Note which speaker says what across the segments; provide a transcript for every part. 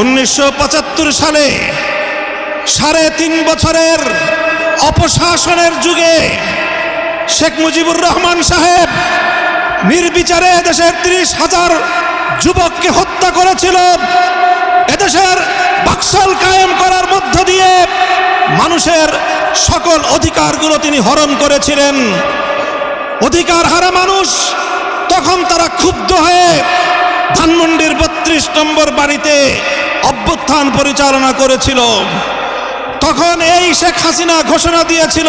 Speaker 1: উনিশশো পঁচাত্তর সালে সাড়ে তিন বছরের অপশাসনের যুগে শেখ মুজিবুর রহমান সাহেব নির্বিচারে দেশের ত্রিশ হাজার যুবককে হত্যা করেছিল। এদেশের বাকশাল কায়েম করার মধ্য দিয়ে মানুষের সকল অধিকারগুলো তিনি হরণ করেছিলেন। অধিকার হারা মানুষ তখন তারা ক্ষুব্ধ হয়ে ধানমন্ডির বত্রিশ নম্বর বাড়িতে অভ্যুত্থান পরিচালনা করেছিল। তখন এই শেখ হাসিনা ঘোষণা দিয়েছিল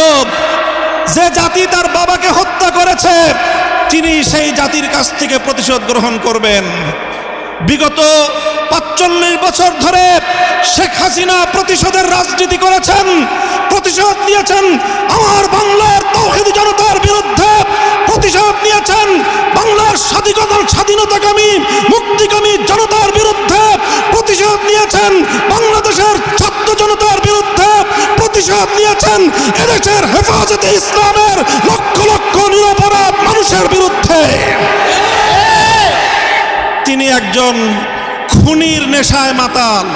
Speaker 1: যে জাতি তার বাবাকে হত্যা করেছে, তিনি সেই জাতির কাছ থেকে প্রতিশোধ গ্রহণ করবেন। বিগত পাঁচচল্লিশ বছর ধরে শেখ হাসিনা প্রতিশোধের রাজনীতি করেছেন, প্রতিশোধ নিয়েছেন, আমার বাংলার তৌহিদ জনতার বিরুদ্ধে প্রতিশোধ নিয়েছেন বাংলার স্বাধীনতা স্বাধীনতাকামী মুক্তিকামী জনতার বিরুদ্ধে প্রতিশোধ নিয়েছেন বাংলাদেশের ছাত্র জনতার বিরুদ্ধে প্রতিশোধ নিয়েছেন এদেশের হেফাজতে ইসলামের লক্ষ লক্ষ নিরপরাধ মানুষের বিরুদ্ধে। তিনি একজন খুনির নেশায় মাতাল।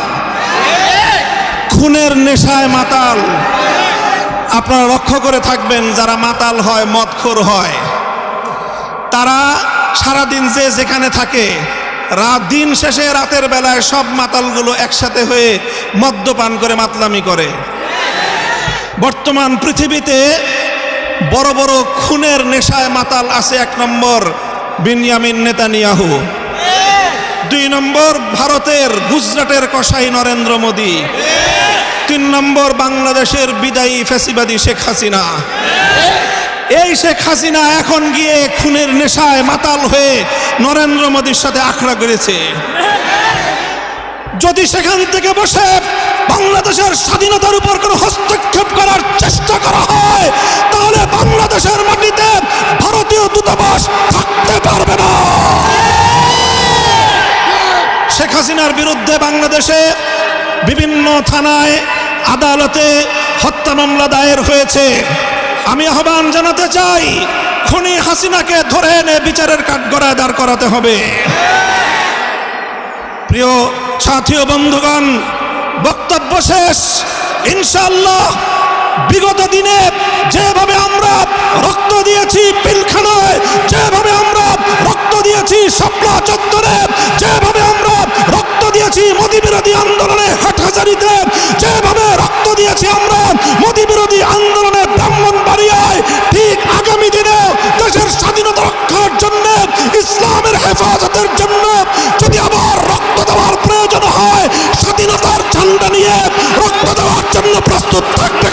Speaker 1: খুনের নেশায় মাতাল। আপনারা লক্ষ্য করে থাকবেন যারা মাতাল হয়, মদখোর হয়, তারা সারাদিন যে যেখানে থাকে রাত দিন শেষে রাতের বেলায় সব মাতালগুলো একসাথে হয়ে মদ্যপান করে মাতলামি করে। বর্তমান পৃথিবীতে বড় বড় খুনের নেশায় মাতাল আছে এক নম্বর বিনিয়ামিন নেতানিয়াহু। দুই নম্বর ভারতের গুজরাটের কসাই নরেন্দ্র মোদী। তিন নম্বর বাংলাদেশের বিদায়ী ফ্যাসিবাদী শেখ হাসিনা। এই শেখ হাসিনা এখন গিয়ে খুনের নেশায় মাতাল হয়ে নরেন্দ্র মোদীর সাথে আখড়া করেছে। যদি সেখান থেকে বসে বাংলাদেশের স্বাধীনতার উপর কোনো হস্তক্ষেপ করার চেষ্টা করা হয়, তাহলে বাংলাদেশের মাটিতে ভারতীয় দূতাবাস থাকতে পারবে না। শেখ হাসিনার বিরুদ্ধে বাংলাদেশে বিভিন্ন থানায় আদালতে হত্যা মামলা দায়ের হয়েছে। আমি আহ্বান জানাতে চাই, খনি হাসিনাকে ধরে এনে বিচারের কাঠগড়ায় দাঁড় করাতে হবে। প্রিয় সাথী বন্ধুগণ, বক্তব্য শেষ। ইনশাল্লাহ বিগত দিনে যেভাবে আমরা রক্ত দিয়েছি পিলখানায়, যেভাবে আমরা রক্ত দিয়েছি শাপলা চত্বরে, যেভাবে আমরা রক্ত দিয়েছি মোদী বিরোধী হেফাজতের জন্য যদি আবার রক্ত দেওয়ার প্রয়োজন হয়, স্বাধীনতার ঝান্ডা নিয়ে রক্ত দেওয়ার জন্য প্রস্তুত থাকবে